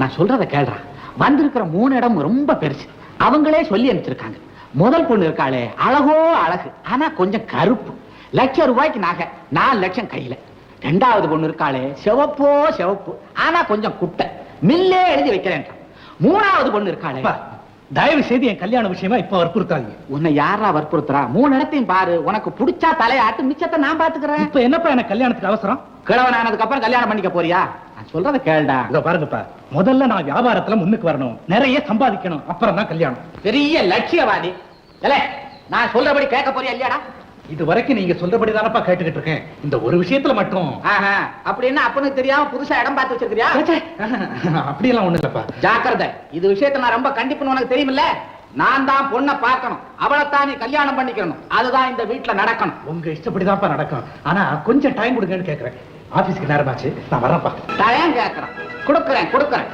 நான் சொல்றத கேள்றா. வந்திருக்கிற மூணு இடம் ரொம்ப பெருசு. அவங்களே சொல்லி அனுப்பிச்சிருக்காங்க. முதல் பொண்ணு இருக்காளே அழகோ அழகு ஆனா கொஞ்சம் கருப்பு. லட்சம் ரூபாய்க்கு நகை நாலு லட்சம் கையில. ரெண்டாவது பொண்ணு இருக்காளே சிவப்போ சிவப்பு ஆனா கொஞ்சம் குட்டை. மில்லே எழுதி வைக்கிறேன் மூணாவது பொண்ணு இருக்காளே. தயவு செய்து என் கல்யாண விஷயமா இப்ப வற்புறுத்தாதீங்க. உன்னை யாரா வற்புறுத்துறா? மூணு இடத்தையும் பாரு. உனக்கு பிடிச்சா தலையாட்டு மிச்சத்தை நான் பாத்துக்கிறேன். இப்ப என்னப்பா எனக்கு கல்யாணத்துக்கு அவசரம்? கிழவன் ஆனதுக்கு அப்புறம் கல்யாணம் பண்ணிக்க போறியா? நான் சொல்றத கேளுடா. இதோ பாருங்கப்பா. முதல்ல நான் வியாபாரத்துல முன்னுக்கு வரணும். நிறைய சம்பாதிக்கணும். அப்புறம் தான் கல்யாணம். பெரிய லட்சியவாதி. இல்ல நான் சொல்றபடி கேட்க போறியா இல்லையாடா? இது வரைக்கும் நீங்க சொல்றபடி தானப்பா கேட்டுக்கிட்டு இருக்கேன். இந்த ஒரு விஷயத்துல மட்டும். அப்படின்னா அப்பனுக்கு தெரியாம புதுசா இடம் பார்த்து வச்சிருக்கிறியா? ச்சே, அப்படியெல்லாம் ஒண்ணு இல்லப்பா. ஜாக்கிரதை. இது விஷயத்தை நான் ரொம்ப கண்டிப்புன்னு உனக்கு தெரியுமில்ல? நான் தான் பொண்ணை பார்க்கணும். அவளைத்தான் நீ கல்யாணம் பண்ணிக்கணும். அதுதான் இந்த வீட்டுல நடக்கணும். உங்க இஷ்டப்படிதான்ப்பா நடக்கும். ஆனா கொஞ்சம் டைம் கொடுங்கன்னு கேக்குறேன். ஆபீஸ்க்கு நேரமாச்சு. நான் வரேன்ப்பா தயம் கேட்கறேன் கொடுக்கறேன் கொடுக்கறேன்.